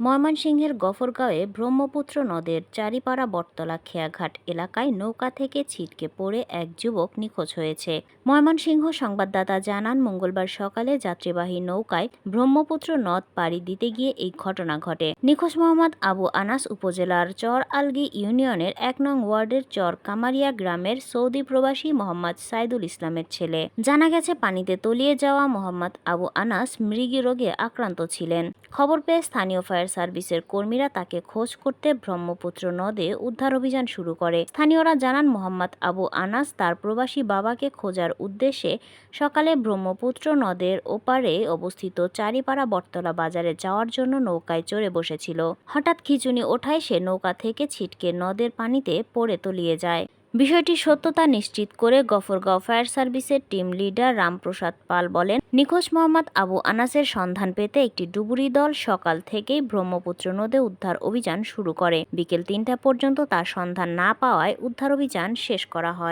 ময়মনসিংহের গফরগাঁওয়ে ব্রহ্মপুত্র নদের চারিপাড়া বটতলা খেয়াঘাট এলাকায় নৌকা থেকে ছিটকে পড়ে এক যুবক নিখোঁজ হয়েছে। ময়মনসিংহ সংবাদদাতা জানান, মঙ্গলবার সকালে যাত্রীবাহী নৌকায় ব্রহ্মপুত্র নদ পাড়ি দিতে গিয়ে এই ঘটনা ঘটে। নিখোঁজ মোহাম্মদ আবু আনাস উপজেলার চর আলগি ইউনিয়নের এক নং ওয়ার্ডের চর কামারিয়া গ্রামের সৌদি প্রবাসী মোহাম্মদ সাইদুল ইসলামের ছেলে। জানা গেছে, পানিতে তলিয়ে যাওয়া মোহাম্মদ আবু আনাস মৃগী রোগে আক্রান্ত ছিলেন। খবর পেয়ে স্থানীয় ফায়ার সার্ভিসের কর্মীরা তাকে খোঁজ করতে ব্রহ্মপুত্র নদে উদ্ধার অভিযান শুরু করে। স্থানীয়রা জানান, মোহাম্মদ আবু আনাস তার প্রবাসী বাবাকে খোঁজার উদ্দেশ্যে সকালে ব্রহ্মপুত্র নদের ওপারে অবস্থিত চারিপাড়া বটতলা বাজারে যাওয়ার জন্য নৌকায় চড়ে বসেছিল। হঠাৎ খিচুনি ওঠায় সে নৌকা থেকে ছিটকে নদের পানিতে পড়ে তলিয়ে যায়। বিষয়টি সত্যতা নিশ্চিত করে গফরগাঁও ফায়ার সার্ভিসের টিম লিডার রামপ্রসাদ পাল বলেন, নিখোঁজ মোহাম্মদ আবু আনাসের সন্ধান পেতে একটি ডুবুরি দল সকাল থেকেই ব্রহ্মপুত্র নদে উদ্ধার অভিযান শুরু করে। বিকেল তিনটা পর্যন্ত তার সন্ধান না পাওয়ায় উদ্ধার অভিযান শেষ করা হয়।